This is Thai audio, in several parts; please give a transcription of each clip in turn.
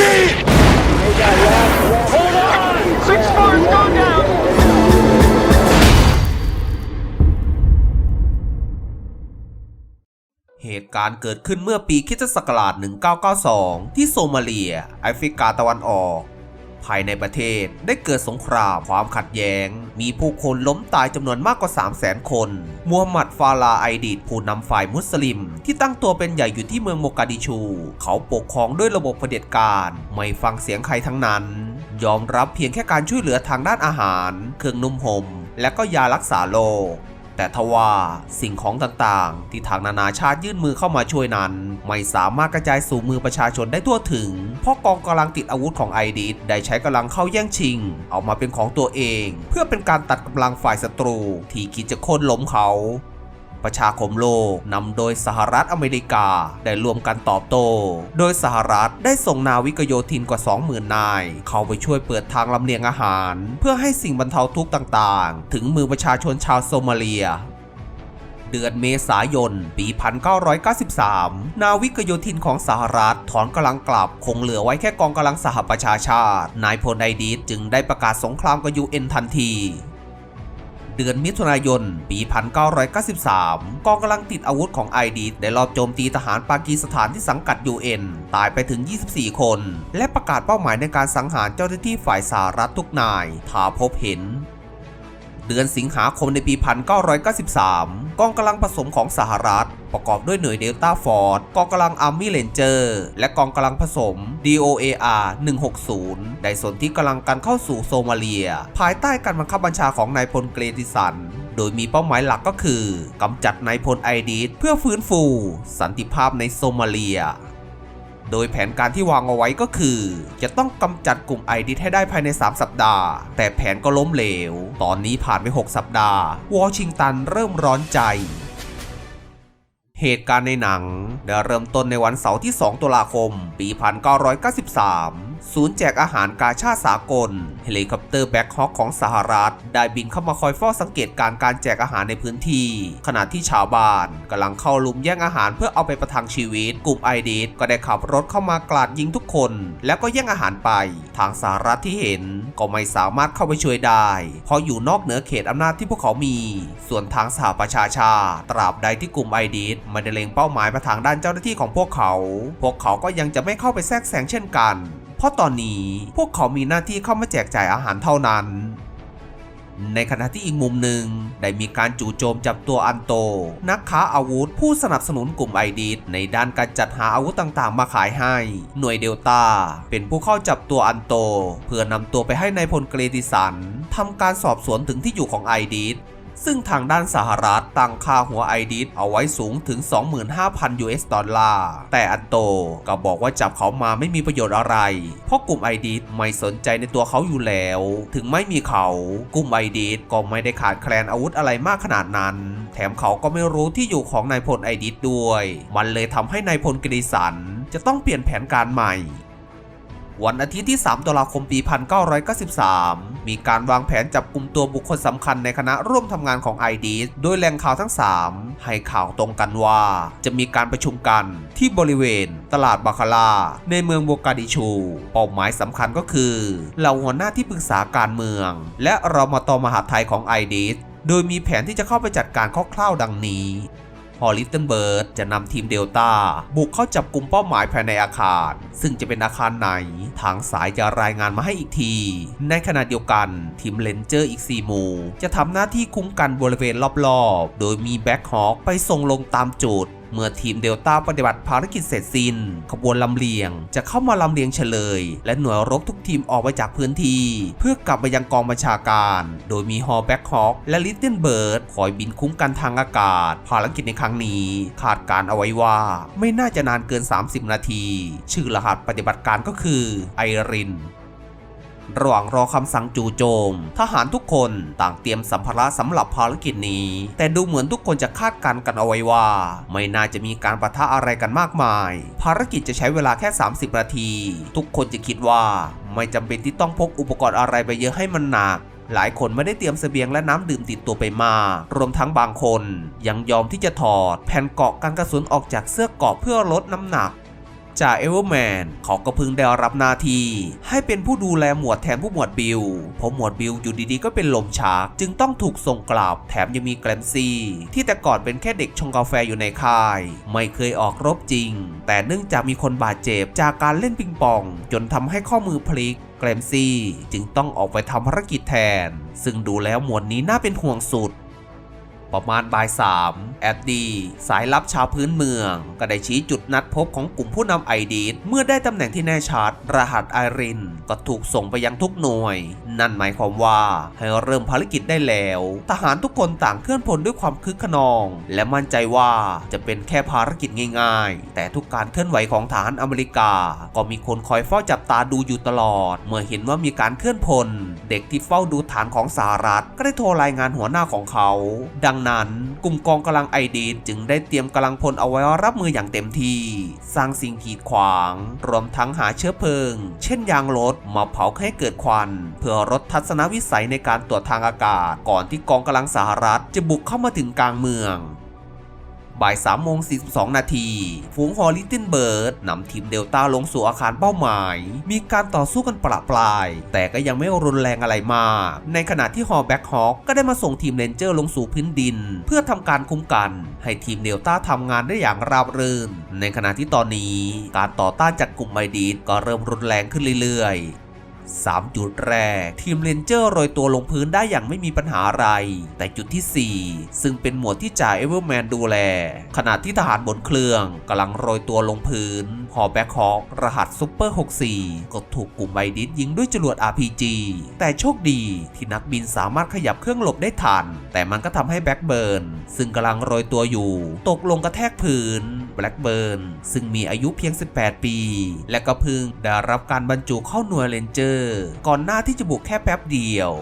Shit! Hold on! Six stars go down! เหตุการณ์เกิดขึ้นเมื่อปีคริสตศักราช 1992 ที่โซมาเลียแอฟริกาตะวันออก ภายในประเทศ ได้เกิดสงครามความขัดแย้ง มีผู้คนล้มตายจำนวนมากกว่า 300,000 คนมูฮัมหมัดฟาลาไอดิดผู้นำฝ่ายมุสลิม ที่ตั้งตัวเป็นใหญ่อยู่ที่เมืองโมกาดิชู เขาปกครองด้วยระบบเผด็จการไม่ฟังเสียงใครทั้งนั้น ยอมรับเพียงแค่การช่วยเหลือทางด้านอาหาร เครื่องนุ่มห่มและก็ยารักษาโรค แต่ทว่าสิ่งของต่างๆ ที่ทางนานาชาติยื่นมือเข้ามาช่วยนั้น ไม่สามารถกระจายสู่มือประชาชนได้ทั่วถึง เพราะกองกำลังติดอาวุธของไอดิสได้ใช้กำลังเข้าแย่งชิง เอามาเป็นของตัวเอง เพื่อเป็นการตัดกำลังฝ่ายศัตรู ที่คิดจะโค่นล้มเขา ประชาคมโลกนำโดยสหรัฐอเมริกา ได้รวมกันตอบโต้ โดยสหรัฐได้ส่งนาวิกโยธินกว่า 20,000 นาย เข้าไปช่วยเปิดทางลำเลียงอาหาร เพื่อให้สิ่งบรรเทาทุกข์ต่างๆ ถึงมือประชาชนชาวโซมาเลียเดือนเมษายน ปี 1993 นาวิกโยธินของสหรัฐถอนกำลังกลับ คงเหลือไว้แค่กองกำลังสหประชาชาติ นายพลไอดีสจึงได้ประกาศสงครามกับยูเอ็นทันที เดือนมิถุนายน ปี 1993 กองกำลังติดอาวุธของไอดีสได้ลอบโจมตีทหารปากีสถานที่สังกัด UN ตายไปถึง 24 คน และประกาศเป้าหมายในการสังหารเจ้าหน้าที่ฝ่ายสหรัฐทุกนายถ้าพบเห็น เดือนสิงหาคมในปี 1993 กองกำลังผสมของสหรัฐ ประกอบด้วยหน่วยเดลต้าฟอร์ดกองกำลังอาร์มี่เลนเจอร์และกองกำลังผสม DOAR 160 ได้สนที่กำลังกันเข้าสู่โซมาเลีย ภายใต้การบังคับบัญชาของนายพลเกรติสันโดยมีเป้าหมายหลักก็คือกำจัดนายพลไอดีสเพื่อฟื้นฟู สันติภาพในโซมาเลีย โดยแผนการที่วางเอาไว้ก็คือ จะต้องกำจัดกลุ่มไอดิสให้ได้ภายใน 3 สัปดาห์ แต่แผนก็ล้มเหลว ตอนนี้ผ่านไป 6 สัปดาห์ วอชิงตันเริ่มร้อนใจ เหตุการณ์ในหนังได้เริ่มต้นในวันเสาร์ที่ 2 ตุลาคม ปี 1993 ศูนย์แจกอาหารกาชาติสากล เฮลิคอปเตอร์แบ็คฮอคของสหรัฐ ได้บินเข้ามาคอยเฝ้าสังเกตการการแจกอาหารในพื้นที่ ขณะที่ชาวบ้านกำลังเข้าลุมแย่งอาหารเพื่อเอาไปประทังชีวิต กลุ่มไอเดีสก็ได้ขับรถเข้ามากลาดยิงทุกคน แล้วก็แย่งอาหารไป ทางสหรัฐที่เห็นก็ไม่สามารถเข้าไปช่วยได้ เพราะอยู่นอกเหนือเขตอำนาจที่พวกเขามี ส่วนทางสหประชาชาติตราบใดที่กลุ่มไอเดีสไม่ได้เล็งเป้าหมายมาทางด้านเจ้าหน้าที่ของพวกเขา พวกเขาก็ยังจะไม่เข้าไปแทรกแซงเช่นกัน เพราะตอนนี้พวกเขามีหน้าที่เข้ามาแจกจ่ายอาหารเท่านั้น ในขณะที่อีกมุมหนึ่งได้มีการจู่โจมจับตัวอันโต นักค้าอาวุธผู้สนับสนุนกลุ่มไอดีสในด้านการจัดหาอาวุธต่างๆ มาขายให้ หน่วยเดลต้าเป็นผู้เข้าจับตัวอันโต เพื่อนำตัวไปให้ในายพลเกรติสันทำการสอบสวนถึงที่อยู่ของไอดีส ซึ่งทางด้านสหรัฐตั้งค่าหัวไอดิสเอาไว้สูงถึง 25,000 US ดอลลาร์ แต่อันโตก็บอกว่าจับเขามาไม่มีประโยชน์อะไร เพราะกลุ่มไอดิสไม่สนใจในตัวเขาอยู่แล้ว ถึงไม่มีเขา กลุ่มไอดิสก็ไม่ได้ขาดแคลนอาวุธอะไรมากขนาดนั้น แถมเขาก็ไม่รู้ที่อยู่ของนายพลไอดิสด้วย มันเลยทำให้นายพลกฤษสันจะต้องเปลี่ยนแผนการใหม่ วันอาทิตย์ที่ 3 ตุลาคมปี 1993 มีการวางแผนจับกลุ่มตัวบุคคลสำคัญในคณะร่วมทำงานของ i d ดโดยแหล่งข่าวทั้ง 3 ให้ข่าวตรงกันว่า จะมีการประชุมกันที่บริเวณ ตลาดบาคาร่าในเมืองโบกาดิชู เป้าหมายสำคัญก็คือเหล่าหัวหน้าที่ปรึกษาการเมือง และรมตมหาไทยของ i d ดโดยมีแผนที่จะเข้าไปจัดการคร่าวๆดังนี้ พอลิตเติลเบิร์ดจะนำทีมเดลต้าบุกเข้าจับกลุ่มเป้าหมายภายในอาคาร ซึ่งจะเป็นอาคารไหน ทางสายจะรายงานมาให้อีกที ในขณะเดียวกันทีมเลนเจอร์อีก 4 หมู่ จะทำหน้าที่คุ้มกันบริเวณรอบๆ โดยมีแบ็คฮอคไปส่งลงตามจุด เมื่อทีมเดลต้าปฏิบัติภารกิจเสร็จสิ้น ขบวนลำเลียง จะเข้ามาลำเลียงเฉลย และหน่วยรบทุกทีมออกไปจากพื้นที่ เพื่อกลับไปยังกองบัญชาการ โดยมีฮอแบ็คฮอคและลิตเติ้ลเบิร์ดคอยบินคุ้มกันทางอากาศ ภารกิจในครั้งนี้คาดการเอาไว้ว่า ไม่น่าจะนานเกิน 30 นาที ชื่อรหัสปฏิบัติการก็คือไอริน ระหว่างรอคำสั่งจู่โจม ทหารทุกคนต่างเตรียมสัมภาระสำหรับภารกิจนี้ แต่ดูเหมือนทุกคนจะคาดการณ์กันเอาไว้ว่า ไม่น่าจะมีการประทะอะไรกันมากมาย ภารกิจจะใช้เวลาแค่ 30 นาที ทุกคนจะคิดว่าไม่จำเป็นที่ต้องพกอุปกรณ์อะไรไปเยอะให้มันหนักหลายคนไม่ได้เตรียมเสบียงและน้ำดื่มติดตัวไปมากรวมทั้งบางคน ยังยอมที่จะถอด แผ่นเกาะกันกระสุนออกจากเสื้อเกาะเพื่อลดน้ำหนัก จ่าเอเวอร์แมนเขาก็เพิ่งได้รับหน้าที่ ให้เป็นผู้ดูแลหมวดแทนผู้หมวดบิลเพราะหมวดบิลอยู่ดีๆ ก็เป็นลมชัก จึงต้องถูกส่งกลับ แถมยังมีแกรมซี่ ที่แต่ก่อนเป็นแค่เด็กชงกาแฟอยู่ในค่าย ไม่เคยออกรบจริง แต่เนื่องจากมีคนบาดเจ็บจากการเล่นปิงปอง จนทำให้ข้อมือพลิกแกรมซี่จึงต้องออกไปทำภารกิจแทน ซึ่งดูแล้วหมวดนี้น่าเป็นห่วงสุด ประมาณบ่ายสามแอดดี สายลับชาวพื้นเมือง ก็ได้ชี้จุดนัดพบของกลุ่มผู้นำไอดีดเมื่อได้ตำแหน่งที่แน่ชัด รหัสไอริน ก็ถูกส่งไปยังทุกหน่วย นั่นหมายความว่าให้เริ่มภารกิจได้แล้ว ทหารทุกคนต่างเคลื่อนพลด้วยความคึกขนอง และมั่นใจว่าจะเป็นแค่ภารกิจง่าย ๆ แต่ทุกการเคลื่อนไหวของทหารอเมริกา ก็มีคนคอยเฝ้าจับตาดูอยู่ตลอด เมื่อเห็นว่ามีการเคลื่อนพล เด็กที่เฝ้าดูฐานของสหรัฐก็ได้โทรรายงานหัวหน้าของเขา ดังนั้น กลุ่มกองกำลังไอดีนจึงได้เตรียมกำลังพลเอาไว้รับมืออย่างเต็มที่ สร้างสิ่งขีดขวาง รวมทั้งหาเชื้อเพลิง เช่นยางรถมาเผาให้เกิดควัน เพื่อลดทัศนวิสัยในการตรวจทางอากาศ ก่อนที่กองกำลังสหรัฐจะบุกเข้ามาถึงกลางเมือง บ่าย3โมง42 นาที ฝูงฮอลลิตินเบิร์ดนำทีมเดลต้าลงสู่อาคารเป้าหมาย มีการต่อสู้กันประปราย แต่ก็ยังไม่รุนแรงอะไรมาก ในขณะที่ฮอแบ็กฮอคก็ได้มาส่งทีมเรนเจอร์ลงสู่พื้นดิน เพื่อทำการคุ้มกัน ให้ทีมเดลต้าทำงานได้อย่างราบรื่น ในขณะที่ตอนนี้ การต่อต้านจากกลุ่มไมดีดก็เริ่มรุนแรงขึ้นเรื่อยๆ 3 จุดแรก ทีมเรนเจอร์โรยตัวลงพื้นได้อย่างไม่มีปัญหาอะไร แต่จุดที่ 4 ซึ่งเป็นหมวดที่จ่าเอเวอร์แมนดูแล ขณะที่ทหารบนเครื่องกำลังโรยตัวลงพื้นฮอแบ็คฮอครหัสซุปเปอร์ 64 ก็ถูกกลุ่มไบดิสยิงด้วยจรวด RPG แต่โชคดีที่นักบินสามารถขยับเครื่องหลบได้ทัน แต่มันก็ทำให้แบ็คเบิร์นซึ่งกำลังโรยตัวอยู่ ตกลงกระแทกพื้นแบล็กเบิร์นซึ่งมีอายุเพียง 18 ปี และก็เพิ่งได้รับการบรรจุเข้าหน่วยเรนเจอร์ก่อนหน้าที่จะบุกแค่แป๊บเดียว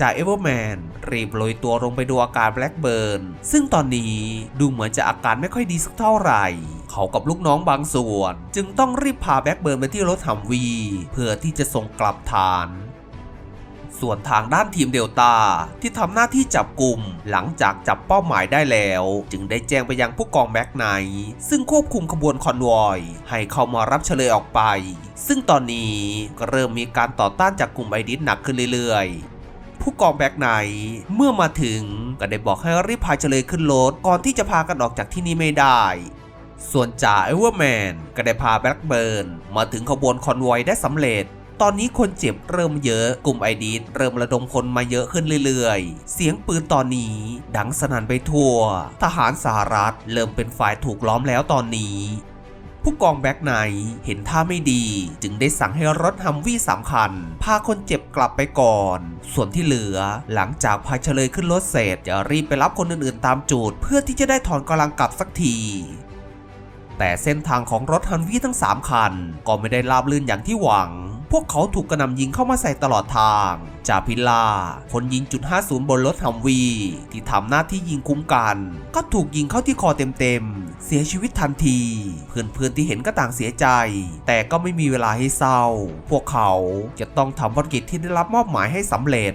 จากเอเวอร์แมนรีบโรยตัวลงไปดูอาการแบล็กเบิร์นซึ่งตอนนี้ดูเหมือนจะอาการไม่ค่อยดีสักเท่าไหร่เขากับลูกน้องบางส่วน จึงต้องรีบพาแบล็กเบิร์นไปที่รถหัมวี เพื่อที่จะส่งกลับฐาน ส่วนทางด้านทีมเดลตาที่ทำหน้าที่จับกลุ่มหลังจากจับเป้าหมายได้แล้ว จึงได้แจ้งไปยังผู้กองแบ็กไนซึ่งควบคุมขบวนคอนวอย ให้เข้ามารับเฉลยออกไป ซึ่งตอนนี้ก็เริ่มมีการต่อต้านจากกลุ่มไอดิสหนักขึ้นเรื่อยๆผู้กองแบ็กไนเมื่อมาถึงก็ได้บอกให้รีบพาเฉลยขึ้นรถก่อนที่จะพากันออกจากที่นี่ไม่ได้ ส่วนจ่าเอเวอร์แมนก็ได้พาแบล็กเบิร์นมาถึงขบวนคอนวอยได้สำเร็จ ตอนนี้คนเจ็บเริ่มเยอะ กลุ่มไอดีเริ่มระดมคนมาเยอะขึ้นเรื่อยๆ เสียงปืนตอนนี้ ดังสนั่นไปทั่ว ทหารสหรัฐเริ่มเป็นฝ่ายถูกล้อมแล้วตอนนี้ผู้กองแบ็กไนเห็นท่าไม่ดี จึงได้สั่งให้รถฮัมวี่สามคัญพาคนเจ็บกลับไปก่อน ส่วนที่เหลือหลังจากพาเฉลยขึ้นรถเสร็จจะรีบไปรับคนอื่นๆ ตามจุดเพื่อที่จะได้ถอนกำลังกลับสักที แต่เส้นทางของรถฮันวี่ทั้ง 3 คัน ก็ไม่ได้ราบรื่นอย่างที่หวัง พวกเขาถูกกระหน่ำยิงเข้ามาใส่ตลอดทาง จาพิลา คนยิงจุด50 บนรถฮัมวี ที่ทำหน้าที่ยิงคุ้มกัน ก็ถูกยิงเข้าที่คอเต็มๆ เสียชีวิตทันที เพื่อนๆที่เห็นก็ต่างเสียใจ แต่ก็ไม่มีเวลาให้เศร้า พวกเขาจะต้องทำภารกิจที่ได้รับมอบหมายให้สำเร็จ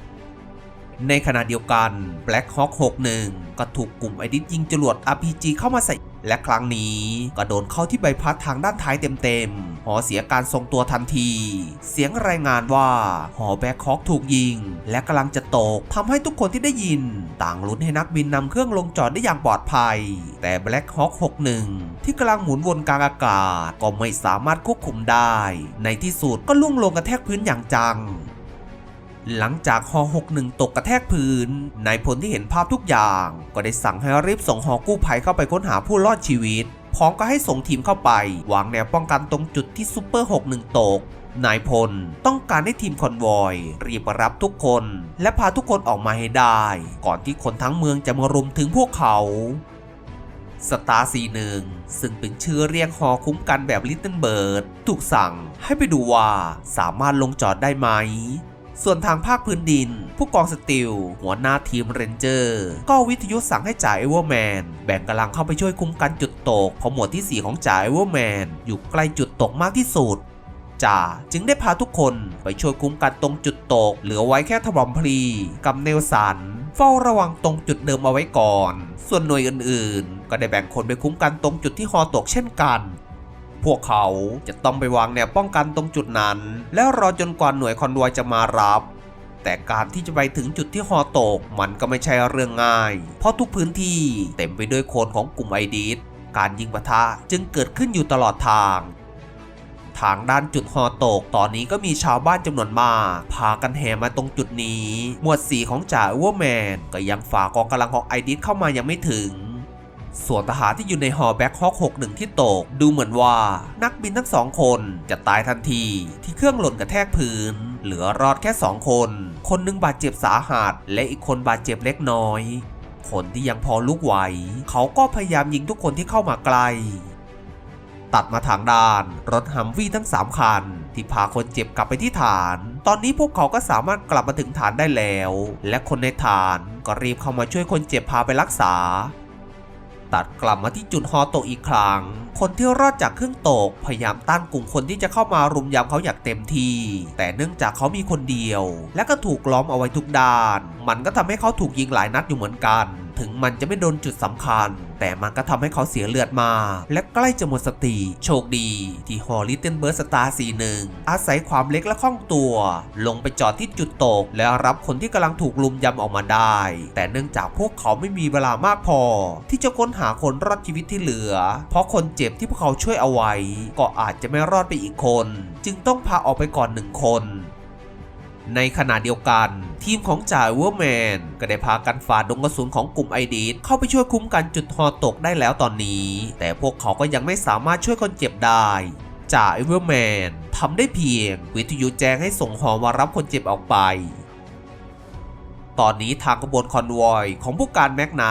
ในขณะเดียวกัน Black Hawk 61 ก็ถูกกลุ่มไอดิสยิงจรวด RPG เข้ามาใส่ และครั้งนี้ก็โดนเข้าที่ใบพัดทางด้านท้ายเต็มๆ หอเสียการทรงตัวทันที เสียงรายงานว่า หอแบ็คฮอคถูกยิง และกำลังจะตกทำให้ทุกคนที่ได้ยิน ต่างลุ้นให้นักบินนำเครื่องลงจอดได้อย่างปลอดภัย แต่ Black Hawk 61 ที่กำลังหมุนวนกลางอากาศก็ไม่สามารถควบคุมได้ ในที่สุดก็ล่วงลงกระแทกพื้นอย่างจัง หลังจากฮอ61 ตกกระแทกพื้น นายพลที่เห็นภาพทุกอย่าง ก็ได้สั่งให้รีบส่งฮอกู้ภัยเข้าไปค้นหาผู้รอดชีวิต พร้อมก็ให้ส่งทีมเข้าไป วางแนวป้องกันตรงจุดที่ซูเปอร์ 61 ตก นายพลต้องการให้ทีมคอนวอย รีบรับทุกคน และพาทุกคนออกมาให้ได้ ก่อนที่คนทั้งเมืองจะมารุมถึงพวกเขาสตาร์ซีหนึ่งซึ่งเป็นชื่อเรียกฮอคุ้มกันแบบลิตเติ้ลเบิร์ดถูกสั่งให้ไปดูว่าสามารถลงจอดได้ไหม ส่วนทางภาคพื้นดิน ผู้กองสติลหัวหน้าทีมเรนเจอร์ก็วิทยุสั่งให้จ่าเอเวอร์แมนแบ่งกำลังเข้าไปช่วยคุ้มกันจุดตกเพราะหมวดที่ 4 ของจ่าเอเวอร์แมนอยู่ใกล้จุดตกมากที่สุดจ่าจึงได้พาทุกคนไปช่วยคุ้มกันตรงจุดตก เหลือไว้แค่ทบอมพลีกับเนลสัน เฝ้าระวังตรงจุดเดิมเอาไว้ก่อน ส่วนหน่วยอื่นๆ ก็ได้แบ่งคนไปคุ้มกันตรงจุดที่ฮอตกเช่นกัน พวกเขาจะต้องไปวางแนวป้องกันตรงจุดนั้น แล้วรอจนกว่าหน่วยคอนวอยจะมารับ แต่การที่จะไปถึงจุดที่ฮอตกมันก็ไม่ใช่เรื่องง่าย เพราะทุกพื้นที่เต็มไปด้วยโคนของกลุ่มไอดีสการยิงปะทะจึงเกิดขึ้นอยู่ตลอดทาง ทางด้านจุดฮอตกตอนนี้ก็มีชาวบ้านจำนวนมาก พากันแห่มาตรงจุดนี้ หมวดสีของจ่าเวอร์แมนก็ยังฝ่ากองกำลังของไอดิสเข้ามายังไม่ถึง ส่วนทหารที่อยู่ในฮอแบ็คฮอค61 ที่ตก ดูเหมือนว่า นักบินทั้งสองคนจะตายทันทีที่เครื่องหล่นกระแทกพื้น เหลือรอดแค่สองคน คนหนึงบาดเจ็บสาหัส และอีกคนบาดเจ็บเล็กน้อย คนที่ยังพอลุกไหว เขาก็พยายามยิงทุกคนที่เข้ามาใกล้ตัดมาทางด้าน รถฮัมวี่ทั้ง 3 คัน ที่พาคนเจ็บกลับไปที่ฐาน ตอนนี้พวกเขาก็สามารถกลับมาถึงฐานได้แล้ว และคนในฐานก็รีบเข้ามาช่วยคนเจ็บพาไปรักษา ตัดกลับมาที่จุดฮอตกอีกครั้ง คนที่รอดจากเครื่องตกพยายามต้านกลุ่มคนที่จะเข้ามารุมยำเขาอย่างเต็มที่ แต่เนื่องจากเขามีคนเดียว และก็ถูกล้อมเอาไว้ทุกด้าน มันก็ทำให้เขาถูกยิงหลายนัดอยู่เหมือนกัน ถึงมันจะไม่โดนจุดสำคัญ แต่มันก็ทำให้เขาเสียเลือดมา และใกล้จะหมดสติ โชคดี ที่ฮอลลิเทนเบิร์สตาร์41อาศัยความเล็กและคล่องตัว ลงไปจอดที่จุดตก แล้วรับคนที่กำลังถูกลุมยำออกมาได้ แต่เนื่องจากพวกเขาไม่มีเวลามากพอ ที่จะค้นหาคนรอดชีวิตที่เหลือ เพราะคนเจ็บที่พวกเขาช่วยเอาไว้ ก็อาจจะไม่รอดไปอีกคน จึงต้องพาออกไปก่อนหนึ่งคน ในขณะเดียวกัน ทีมของจ่าเวอร์แมน ก็ได้พากันฝ่าดงกระสุนของกลุ่มไอดีดเข้าไปช่วยคุ้มกันจุดฮอตกได้แล้วตอนนี้ แต่พวกเขาก็ยังไม่สามารถช่วยคนเจ็บได้จ่าเวอร์แมนทำได้เพียง วิทยุแจ้งให้ส่งหอมารับคนเจ็บออกไป ตอนนี้ทางขบวนคอนวอยของผู้การแม็กไน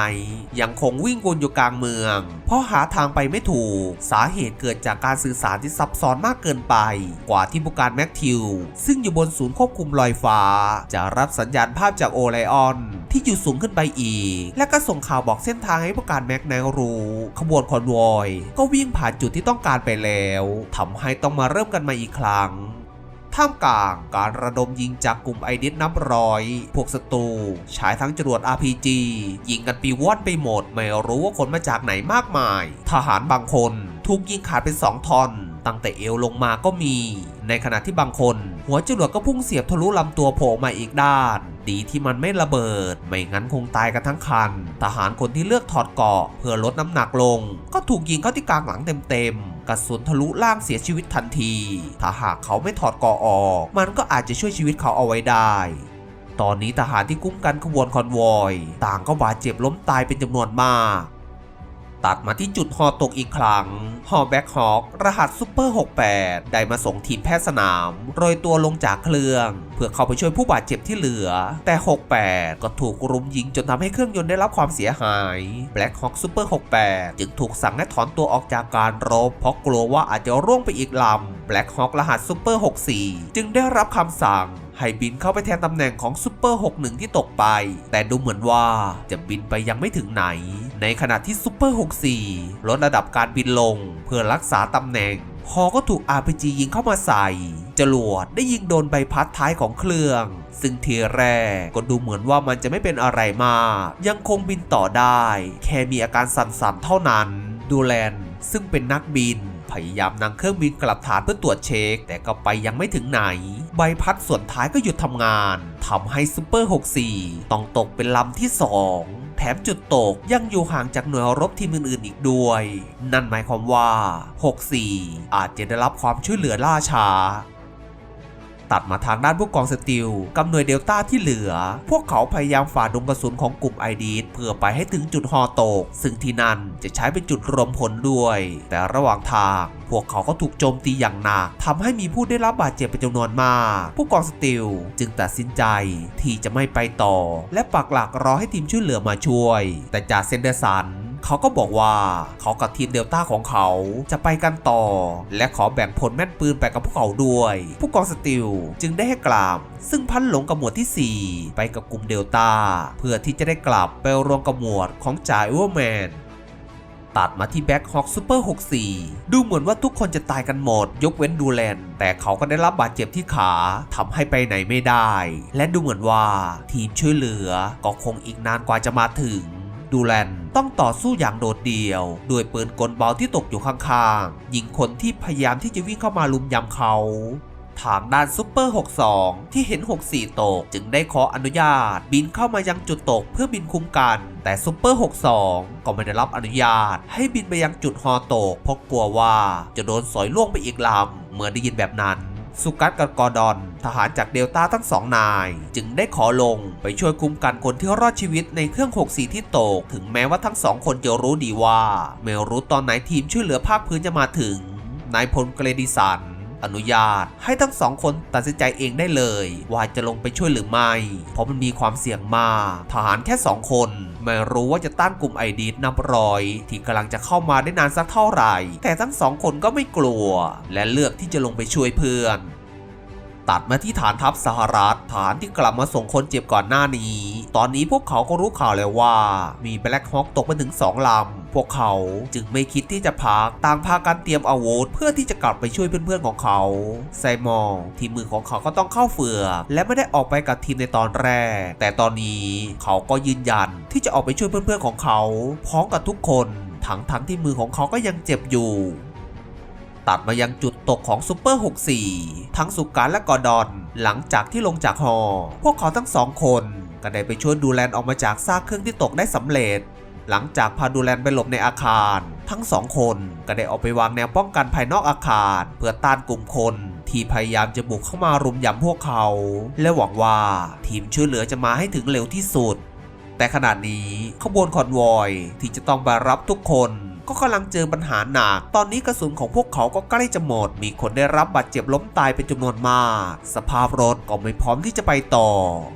ยังคงวิ่งวนอยู่กลางเมือง เพราะหาทางไปไม่ถูก สาเหตุเกิดจากการสื่อสารที่ซับซ้อนมากเกินไป กว่าที่ผู้การแม็กทิว ซึ่งอยู่บนศูนย์ควบคุมลอยฟ้า จะรับสัญญาณภาพจากโอไลออนที่อยู่สูงขึ้นไปอีก และก็ส่งข่าวบอกเส้นทางให้ผู้การแม็กไนรู้ ขบวนคอนวอยก็วิ่งผ่านจุดที่ต้องการไปแล้วทำให้ต้องมาเริ่มกันใหมาอีกครั้ง ท่ามกลางการระดมยิงจากกลุ่มไอเดิสนับร้อย พวกศัตรูใช้ทั้งจรวด RPG ยิงกันปีวอนไปหมด ไม่รู้ว่าคนมาจากไหนมากมาย ทหารบางคนถูกยิงขาดเป็นสองท่อน ตั้งแต่เอวลงมาก็มี ในขณะที่บางคน หัวจรวดก็พุ่งเสียบทะลุลำตัวโผล่มาอีกด้าน ดีที่มันไม่ระเบิด ไม่งั้นคงตายกันทั้งคัน ทหารคนที่เลือกถอดเกราะเพื่อลดน้ำหนักลง ก็ถูกยิงเข้าที่กลางหลังเต็มๆกระสุนทะลุล่างเสียชีวิตทันที ถ้าหากเขาไม่ถอดเกราะออก มันก็อาจจะช่วยชีวิตเขาเอาไว้ได้ตอนนี้ทหารที่กุ้มกันขบวนคอนวอย ต่างก็บาดเจ็บล้มตายเป็นจำนวนมาก ตัดมาที่จุดฮอตกอีกครั้งฮอแบ็คฮอครหัสซูเปอร์ 68 ได้มาส่งทีมแพทย์สนามโรยตัวลงจากเครื่อง เพื่อเข้าไปช่วยผู้บาดเจ็บที่เหลือ แต่ 68 ก็ถูกรุมยิงจนทำให้เครื่องยนต์ได้รับความเสียหาย Black Hawk Super 68 จึงถูกสั่งให้ถอนตัวออกจากการรบ เพราะกลัวว่าอาจจะร่วงไปอีกลำ Black Hawk รหัส Super 64 จึงได้รับคำสั่งให้บินเข้าไปแทนตำแหน่งของซูเปอร์ 61 ที่ตกไป แต่ดูเหมือนว่าจะบินไปยังไม่ถึงไหน ในขณะที่ซูเปอร์ 64 ลดระดับการบินลง เพื่อรักษาตำแหน่ง ฮอก็ถูก RPG ยิงเข้ามาใส่ จรวดได้ยิงโดนใบพัดท้ายของเครื่อง ซึ่งทีแรกก็ดูเหมือนว่ามันจะไม่เป็นอะไรมาก ยังคงบินต่อได้ แค่มีอาการสั่นๆเท่านั้น ดูแลนซึ่งเป็นนักบินพยายามนั่งเครื่องบินกลับฐานเพื่อตรวจเช็ค แต่ก็ไปยังไม่ถึงไหน ใบพัดส่วนท้ายก็หยุดทำงานทำให้ซูเปอร์ 64 ต้องตกเป็นลำที่ 2 แถมจุดตกยังอยู่ห่างจากหน่วยรบทีมอื่นๆอีกด้วย นั่นหมายความว่า 64 อาจจะได้รับความช่วยเหลือล่าช้า ตัดมาทางด้านผู้กองสติลกับหน่วยเดลต้าที่เหลือ พวกเขาพยายามฝ่าดงกระสุนของกลุ่มไอดีดเพื่อไปให้ถึงจุดฮอตก ซึ่งที่นั่นจะใช้เป็นจุดรวมพลด้วย แต่ระหว่างทาง พวกเขาก็ถูกโจมตีอย่างหนักทำให้มีผู้ได้รับบาดเจ็บเป็นจำนวนมาก ผู้กองสติลจึงตัดสินใจที่จะไม่ไปต่อ และปักหลักรอให้ทีมช่วยเหลือมาช่วย แต่จ่าเซนเดอร์สัน เขาก็บอกว่าเขากับทีมเดลต้าของเขาจะไปกันต่อ และขอแบ่งผลแม่นปืนไปกับพวกเขาด้วย ผู้กองสติลจึงได้ให้กลับซึ่งพันหลงกับหมวดที่ 4 ไปกับกลุ่มเดลต้าเพื่อที่จะได้กลับไปรวมกับหมวดของจ่ายเวอร์แมนตัดมาที่แบ็คฮอ k ซูเปอร์ 64 ดูเหมือนว่าทุกคนจะตายกันหมด ยกเว้นดูแลน แต่เขาก็ได้รับบาดเจ็บที่ขาทำให้ไปไหนไม่ได้ และดูเหมือนว่าทีมช่วยเหลือก็คงอีกนานกว่าจะมาถึง ดูแลนต้องต่อสู้อย่างโดดเดี่ยวด้วยปืนกลเบาที่ตกอยู่ข้างๆ ยิงคนที่พยายามที่จะวิ่งเข้ามาลุมยำเขาทางด้านซุปเปอร์ 62 ที่เห็น 64 ตก จึงได้ขออนุญาต บินเข้ามายังจุดตกเพื่อบินคุ้มกัน แต่ซุปเปอร์ 62 ก็ไม่ได้รับอนุญาต ให้บินไปยังจุดฮอตกเพราะกลัวว่าจะโดนสอยล่วงไปอีกลำเมื่อได้ยินแบบนั้น สุกัสกับกอร์ดอน ทหารจากเดลต้าทั้งสองนาย จึงได้ขอลงไปช่วยคุ้มกันคนที่รอดชีวิตในเครื่อง 64 ที่ตก ถึงแม้ว่าทั้งสองคนจะรู้ดีว่า ไม่รู้ตอนไหนทีมช่วยเหลือภาคพื้นจะมาถึงนายพลเกรดิสัน อนุญาต ให้ทั้งสองคนตัดสินใจเองได้เลย ว่าจะลงไปช่วยหรือไม่ เพราะมันมีความเสี่ยงมากทหารแค่สองคน ไม่รู้ว่าจะต้านกลุ่มไอดีดนับร้อย ที่กำลังจะเข้ามาได้นานสักเท่าไหร่ แต่ทั้งสองคนก็ไม่กลัว และเลือกที่จะลงไปช่วยเพื่อน ตัดมาที่ฐานทัพสหรัฐ ฐานที่กลับมาส่งคนเจ็บก่อนหน้านี้ ตอนนี้พวกเขาก็รู้ข่าวแล้วว่า มีแบล็คฮอคตกมาถึงสองลำ พวกเขาจึงไม่คิดที่จะพักต่างพากันเตรียมอาวุธเพื่อที่จะกลับไปช่วยเพื่อนๆของเขา ไซมองทีมมือของเขาก็ต้องเข้าเฟือ และไม่ได้ออกไปกับทีมในตอนแรก แต่ตอนนี้เขาก็ยืนยันที่จะออกไปช่วยเพื่อนๆของเขาพร้อมกับทุกคนทั้งๆที่มือของเขาก็ยังเจ็บอยู่ ตัดมายังจุดตกของซูเปอร์ 64 ทั้งสุการและกอร์ดอน หลังจากที่ลงจากฮอ พวกเขาทั้งสองคนก็ได้ไปช่วยดูแลนออกมาจากซากเครื่องที่ตกได้สำเร็จ หลังจากพาดูแลนไปหลบในอาคาร ทั้งสองคนก็ได้ออกไปวางแนวป้องกันภายนอกอาคาร เพื่อต้านกลุ่มคนที่พยายามจะบุกเข้ามารุมยำพวกเขา และหวังว่าทีมช่วยเหลือจะมาให้ถึงเร็วที่สุด แต่ขณะนี้ขบวนคอนวอยที่จะต้องไปรับทุกคน ก็กำลังเจอปัญหาหนัก ตอนนี้กระสุนของพวกเขาก็ใกล้จะหมด มีคนได้รับบาดเจ็บล้มตายเป็นจำนวนมาก สภาพรถก็ไม่พร้อมที่จะไปต่อ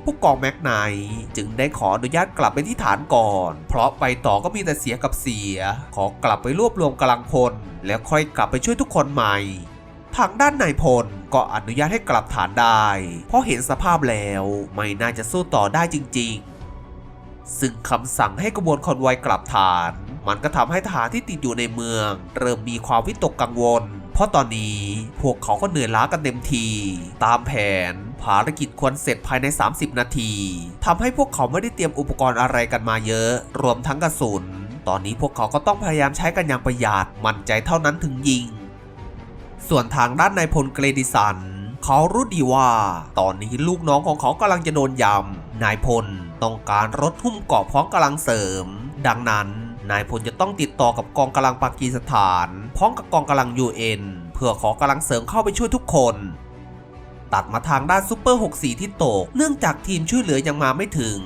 ผู้กองแม็กไนท์จึงได้ขออนุญาตกลับไปที่ฐานก่อน เพราะไปต่อก็มีแต่เสียกับเสีย ขอกลับไปรวบรวมกำลังพล แล้วค่อยกลับไปช่วยทุกคนใหม่ทางด้านนายพลก็อนุญาตให้กลับฐานได้ เพราะเห็นสภาพแล้วไม่น่าจะสู้ต่อได้จริงๆ ซึ่งคำสั่งให้กระบวนคอนวอยกลับฐาน มันก็ทำให้ทหารที่ติดอยู่ในเมือง เริ่มมีความวิตกกังวล เพราะตอนนี้พวกเขาก็เหนื่อยล้ากันเต็มที ตามแผนภารกิจควรเสร็จภายใน 30 นาทีทำให้พวกเขาไม่ได้เตรียมอุปกรณ์อะไรกันมาเยอะ รวมทั้งกระสุน ตอนนี้พวกเขาก็ต้องพยายามใช้กันอย่างประหยัดมั่นใจเท่านั้นถึงยิง ส่วนทางด้านนายพลเกรดิสันเขารู้ดีว่า ตอนนี้ลูกน้องของเขากำลังจะโดนยำนายพลต้องการรถหุ้มเกาะพร้อมกำลังเสริม ดังนั้น นายพลจะต้องติดต่อกับกองกำลังปากีสถาน พร้อมกับกองกำลัง UN เพื่อขอกำลังเสริมเข้าไปช่วยทุกคน ตัดมาทางด้านซูเปอร์ 64 ที่ตก เนื่องจากทีมช่วยเหลือยังมาไม่ถึง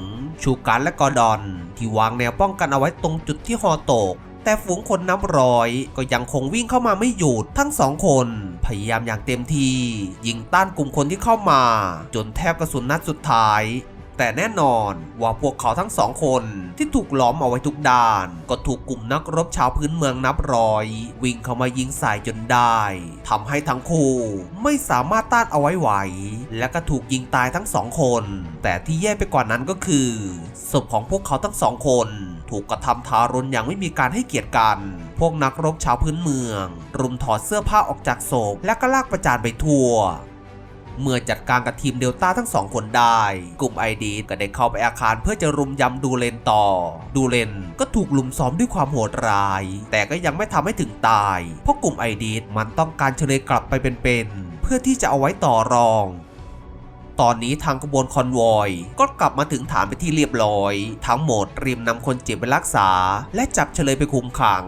ชูการและกอร์ดอน ที่วางแนวป้องกันเอาไว้ตรงจุดที่ฮอตก แต่ฝูงคนนับร้อย ก็ยังคงวิ่งเข้ามาไม่หยุดทั้งสองคน พยายามอย่างเต็มที่ยิงต้านกลุ่มคนที่เข้ามา จนแทบกระสุนนัดสุดท้าย แต่แน่นอนว่าพวกเขาทั้งสองคนที่ถูกล้อมเอาไว้ทุกด้าน ก็ถูกกลุ่มนักรบชาวพื้นเมืองนับร้อย วิ่งเข้ามายิงใส่จนได้ทำให้ทั้งคู่ไม่สามารถต้านเอาไว้ไหว และก็ถูกยิงตายทั้งสองคน แต่ที่แย่ไปกว่านั้นก็คือศพของพวกเขาทั้งสองคนถูกกระทำทารุณอย่างไม่มีการให้เกียรติกัน พวกนักรบชาวพื้นเมือง รุมถอดเสื้อผ้าออกจากศพและก็ลากประจานไปทั่ว เมื่อจัดการกับทีมเดลต้าทั้งสองคนได้ กลุ่มไอดีก็ได้เข้าไปอาคารเพื่อจะรุมยำดูเลนต่อ ดูเลนก็ถูกลุมซ้อมด้วยความโหดร้าย แต่ก็ยังไม่ทำให้ถึงตาย เพราะกลุ่มไอดีมันต้องการเฉลยกลับไปเป็นๆเพื่อที่จะเอาไว้ต่อรอง ตอนนี้ทางขบวนคอนวอย ก็กลับมาถึงฐานไปที่เรียบร้อย ทั้งหมดเตรียมนำคนเจ็บไปรักษา และจับเฉลยไปคุมขัง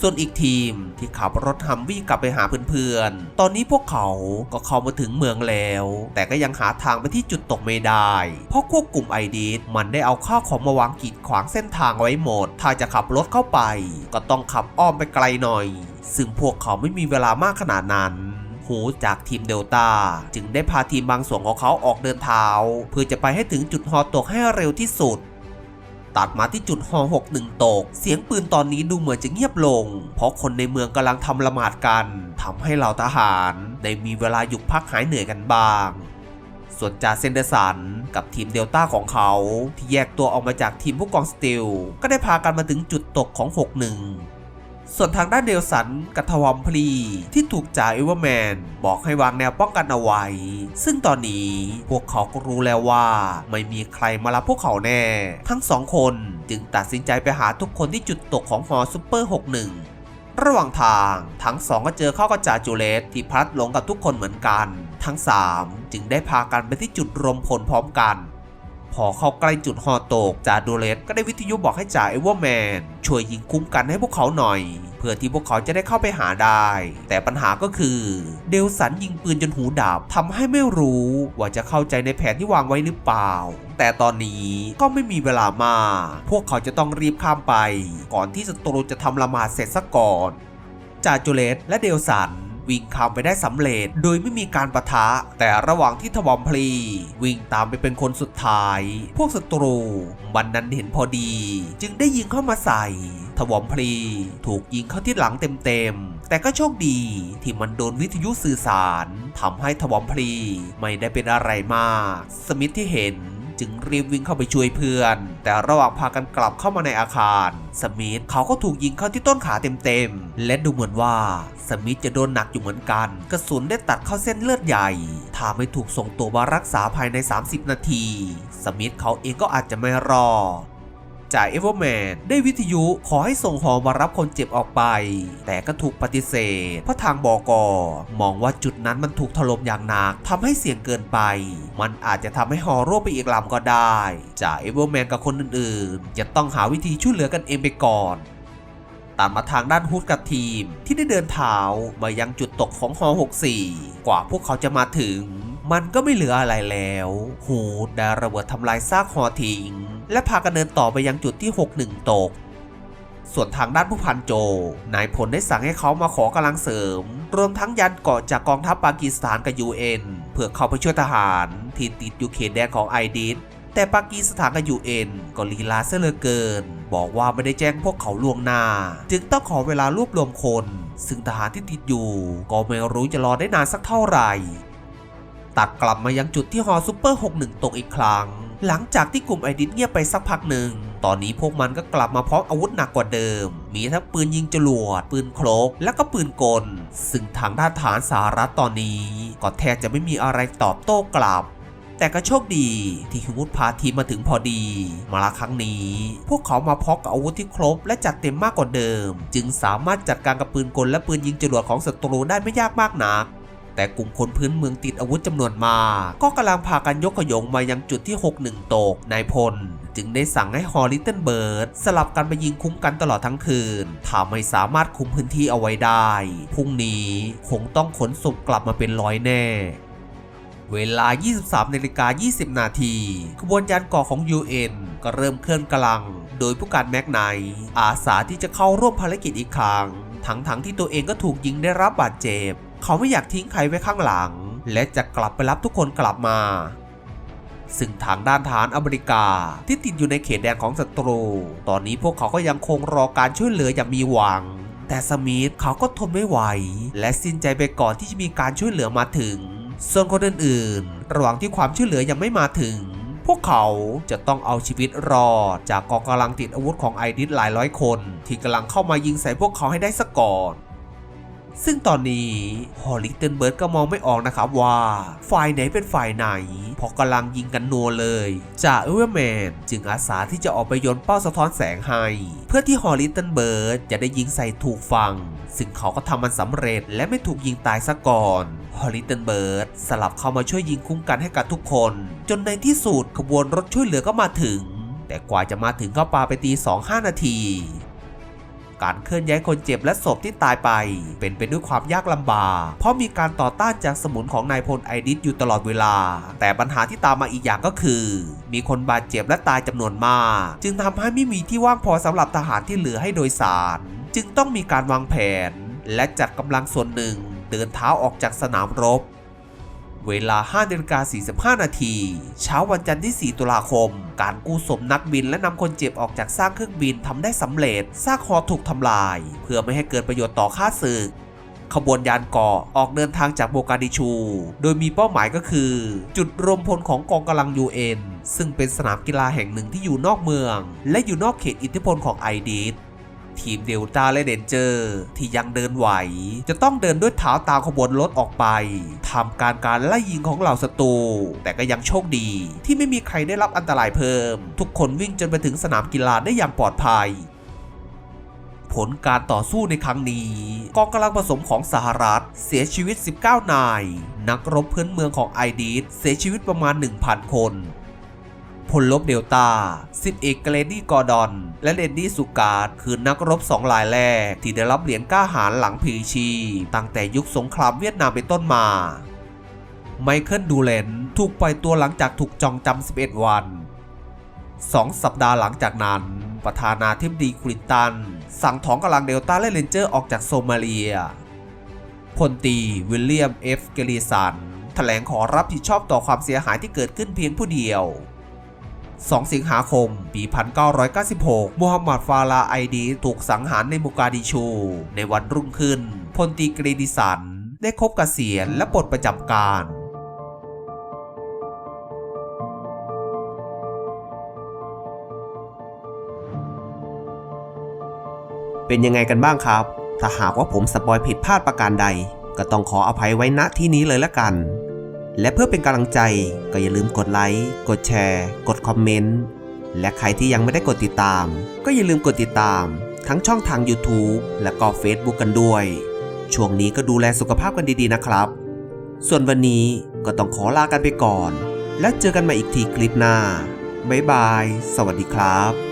ส่วนอีกทีมที่ขับรถฮัมวี่กลับไปหาเพื่อนๆ ตอนนี้พวกเขาก็เข้ามาถึงเมืองแล้ว แต่ก็ยังหาทางไปที่จุดตกไม่ได้ เพราะควบกลุ่มไอดีดมันได้เอาข้าวของมาวางกีดขวางเส้นทางไว้หมด ถ้าจะขับรถเข้าไป ก็ต้องขับอ้อมไปไกลหน่อย ซึ่งพวกเขาไม่มีเวลามากขนาดนั้น หูจากทีมเดลตาจึงได้พาทีมบางส่วนของเขาออกเดินเท้า เพื่อจะไปให้ถึงจุดฮอตกให้เร็วที่สุดตัดมาที่จุดฮอ61ตก เสียงปืนตอนนี้ดูเหมือนจะเงียบลง เพราะคนในเมืองกำลังทำละหมาดกัน ทำให้เหล่าทหารได้มีเวลาหยุดพักหายเหนื่อยกันบ้าง ส่วนจ่าเซนเดอร์สันกับทีมเดลต้าของเขา ที่แยกตัวออกมาจากทีมผู้กองสติล ก็ได้พากันมาถึงจุดตกของ 61 ส่วนทางด้านเดลสันกับทวอมพลี ที่ถูกจ่าเอเวอร์แมน บอกให้วางแนวป้องกันเอาไว้ ซึ่งตอนนี้พวกเขาก็รู้แล้วว่า ไม่มีใครมารับพวกเขาแน่ ทั้งสองคนจึงตัดสินใจไปหาทุกคนที่จุดตกของหอซูเปอร์ 61ระหว่างทางทั้งสองก็เจอเข้ากับจ่าจูเลสที่พลัดหลงกับทุกคนเหมือนกัน ทั้งสามจึงได้พากันไปที่จุดรวมพลพร้อมกัน พอเข้าใกล้จุดหอตกจ่าดูเลสก็ได้วิทยุบอกให้จ่าเอเวอร์แมนช่วยยิงคุ้มกันให้พวกเขาหน่อย เพื่อที่พวกเขาจะได้เข้าไปหาได้ แต่ปัญหาก็คือ เดลสันยิงปืนจนหูดับทำให้ไม่รู้ว่าจะเข้าใจในแผนที่วางไว้หรือเปล่า แต่ตอนนี้ก็ไม่มีเวลามาพวกเขาจะต้องรีบข้ามไป ก่อนที่ศัตรูจะทำละหมาดเสร็จซะก่อนจ่าจูเลตและเดลสัน วิ่งข้ามไปได้สำเร็จ โดยไม่มีการประทะ แต่ระหว่างที่ทวอมพลี วิ่งตามไปเป็นคนสุดท้าย พวกศัตรูบันนั้นเห็นพอดี จึงได้ยิงเข้ามาใส่ทวอมพลีถูกยิงเข้าที่หลังเต็มๆ แต่ก็โชคดีที่มันโดนวิทยุสื่อสารทำให้ทวอมพลีไม่ได้เป็นอะไรมาก สมิธที่เห็น จึงรีบวิ่งเข้าไปช่วยเพื่อน แต่ระหว่างพากันกลับเข้ามาในอาคาร สมิธเขาก็ถูกยิงเข้าที่ต้นขาเต็มๆ และดูเหมือนว่าสมิธจะโดนหนักอยู่เหมือนกัน กระสุนได้ตัดเข้าเส้นเลือดใหญ่ถ้าไม่ถูกส่งตัวมารักษาภายใน 30 นาที สมิธเขาเองก็อาจจะไม่รอด จ่าเอเวอร์แมนได้วิทยุขอให้ส่งหอมารับคนเจ็บออกไป แต่ก็ถูกปฏิเสธ เพราะทางบอกอมองว่าจุดนั้นมันถูกถล่มอย่างหนักทำให้เสี่ยงเกินไป มันอาจจะทำให้หอร่วงไปอีกลำก็ได้จ่าเอเวอร์แมนกับคนอื่นๆ จะต้องหาวิธีช่วยเหลือกันเองไปก่อนตามมาทางด้านฮุดกับทีมที่ได้เดินเท้ามายังจุดตกของฮอ64 กว่าพวกเขาจะมาถึง มันก็ไม่เหลืออะไรแล้ว ฮูดได้ระเบิดทำลายซากฮอทิ้ง และพากันเดินต่อไปยังจุดที่ 61 ตก ส่วนทางด้านผู้พันโจ นายพลได้สั่งให้เขามาขอกำลังเสริม รวมทั้งยันเกาะจากกองทัพปากีสถานกับ UN เพื่อเข้าไปช่วยทหารที่ติดอยู่เขตแดนของไอดิสแต่ปากีสถานกับ UN ก็ลีลาเสียเหลือเกิน บอกว่าไม่ได้แจ้งพวกเขาล่วงหน้า จึงต้องขอเวลารวบรวมคน ซึ่งทหารที่ติดอยู่ ก็ไม่รู้จะรอได้นานสักเท่าไหร่ ตัดกลับมายังจุดที่ฮอซูเปอร์ 61 ตกอีกครั้ง หลังจากที่กลุ่มไอดิสเงียบไปสักพักหนึ่ง ตอนนี้พวกมันก็กลับมาพร้อมอาวุธหนักกว่าเดิม มีทั้งปืนยิงจรวด ปืนโคลกและก็ปืนกล ซึ่งทางด้านฐานสหรัฐตอนนี้ ก็แทบจะไม่มีอะไรตอบโต้กลับแต่ก็โชคดีที่ฮิวุฒพาทีมมาถึงพอดี มาละครั้งนี้ พวกเขามาพร้อมกับอาวุธที่ครบและจัดเต็มมากกว่าเดิม จึงสามารถจัดการกับปืนกลและปืนยิงจรวดของศัตรูได้ไม่ยากมากนัก แต่กลุ่มคนพื้นเมืองติดอาวุธจำนวนมาก ก็กำลังพากันยกขยงมายังจุดที่ 61 ตก นายพล จึงได้สั่งให้ฮอลิตเติลเบิร์ดสลับกันไปยิงคุ้มกันตลอดทั้งคืนถ้าไม่สามารถคุมพื้นที่เอาไว้ได้ พรุ่งนี้คงต้องขนศพกลับมาเป็นร้อยแน่เวลา 23นาฬิกา20 นาทีขบวนยานกาะของ UN ก็เริ่มเคลื่อนกำลัง โดยผู้การแม็กไนอาสาที่จะเข้าร่วมภารกิจอีกครั้ง ทั้งๆทที่ตัวเองก็ถูกยิงได้รับบาดเจ็บ เขาไม่อยากทิ้งใครไว้ข้างหลัง และจะกลับไปรับทุกคนกลับมา ซึ่งทางด้านฐานอเมริกาที่ติดอยู่ในเขตแดนของศัตรู ตอนนี้พวกเขาก็ยังคงรอการช่วยเหลืออย่างมีหวัง แต่สมิธเขาก็ทนไม่ไหว และสิ้นใจไปก่อนที่จะมีการช่วยเหลือมาถึง ส่วนคนอื่นๆ ระหว่างที่ความช่วยเหลือยังไม่มาถึงพวกเขาจะต้องเอาชีวิตรอดจากกองกำลังติดอาวุธของไอดิสหลายร้อยคน ที่กำลังเข้ามายิงใส่พวกเขาให้ได้สก่อน ซึ่งตอนนี้ฮอลลิเทนเบิร์ดก็มองไม่ออกนะครับว่าฝ่ายไหนเป็นฝ่ายไหนเพราะกำลังยิงกันนัวเลยจ่าเอเวอร์แมนจึงอาสาที่จะออกไปโยนเป้าสะท้อนแสงให้ เพื่อที่ฮอลลิเทนเบิร์ดจะได้ยิงใส่ถูกฝั่งซึ่งเขาก็ทำมันสำเร็จและไม่ถูกยิงตายซะก่อนฮอลลิเทนเบิร์ดสลับเข้ามาช่วยยิงคุ้มกันให้กับทุกคน จนในที่สุดขบวนรถช่วยเหลือก็มาถึง แต่กว่าจะมาถึงก็ปาไปตี 2 5 นาที การเคลื่อนย้ายคนเจ็บและศพที่ตายไป เป็นไปด้วยความยากลำบาก เพราะมีการต่อต้านจากสมุนของนายพลไอดิสอยู่ตลอดเวลา แต่ปัญหาที่ตามมาอีกอย่างก็คือ มีคนบาดเจ็บและตายจำนวนมาก จึงทำให้ไม่มีที่ว่างพอสำหรับทหารที่เหลือให้โดยสาร จึงต้องมีการวางแผน และจัดกำลังส่วนหนึ่ง เดินเท้าออกจากสนามรบ เวลา5นาฬิกา45 นาที เช้าวันจันทร์ที่ 4 ตุลาคม การกู้ศพนักบินและนำคนเจ็บออกจากซากเครื่องบินทำได้สำเร็จ ซากฮอถูกทำลาย เพื่อไม่ให้เกิดประโยชน์ต่อค่าศึกขบวนยานเกาะออกเดินทางจากโมกาดิชู โดยมีเป้าหมายก็คือ จุดรวมพลของกองกำลัง UN ซึ่งเป็นสนามกีฬาแห่งหนึ่งที่อยู่นอกเมือง และอยู่นอกเขตอิทธิพลของไอดิส ทีมเดลต้าและเดนเจอร์ที่ยังเดินไหว จะต้องเดินด้วยเท้าตามขบวนรถออกไปทำการการไล่ยิงของเหล่าศัตรูแต่ก็ยังโชคดี ที่ไม่มีใครได้รับอันตรายเพิ่ม ทุกคนวิ่งจนไปถึงสนามกีฬาได้อย่างปลอดภัยผลการต่อสู้ในครั้งนี้ กองกำลังผสมของสหรัฐ เสียชีวิต 19 นาย นักรบพื้นเมืองของไอดีสเสียชีวิตประมาณ 1,000 คน พลลบเดลตาสิบเอกเกรดี้กอร์ดอน และเลนดี้สุการ์ดคือนักรบสองรายแรก ที่ได้รับเหรียญกล้าหาญหลังพีชี ตั้งแต่ยุคสงครามเวียดนามเป็นต้นมา ไมเคิลดูเลนถูกปล่อยตัวหลังจากถูกจองจำ 11 วันสองสัปดาห์หลังจากนั้น ประธานาธิบดีคลินตัน สั่งถอนกำลังเดลต้าและเรนเจอร์ออกจากโซมาเลียพลตีวิลเลียมเอฟเกลิสันแถลงขอรับผิดชอบต่อความเสียหายที่เกิดขึ้นเพียงผู้เดียว 2 สิงหาคม ปี 1996 มูฮัมหมัดฟาลาไอดีถูกสังหารในมูกาดิชู ในวันรุ่งขึ้น พลตีเกรดิสัน ได้ครบเกษียณและปลดประจำการเป็นยังไงกันบ้างครับ ถ้าหากว่าผมสปอยผิดพลาดประการใด ก็ต้องขออภัยไว้ณที่นี้เลยละกัน และเพื่อเป็นกำลังใจก็อย่าลืมกดไลค์กดแชร์ กดคอมเมนต์และใครที่ยังไม่ได้กดติดตาม ก็อย่าลืมกดติดตาม ทั้งช่องทาง YouTube และก็ Facebook กันด้วย ช่วงนี้ก็ดูแลสุขภาพกันดีๆนะครับ ส่วนวันนี้ก็ต้องขอลากันไปก่อน แล้วเจอกันใหม่อีกทีคลิปหน้าบ๊ายบาย สวัสดีครับ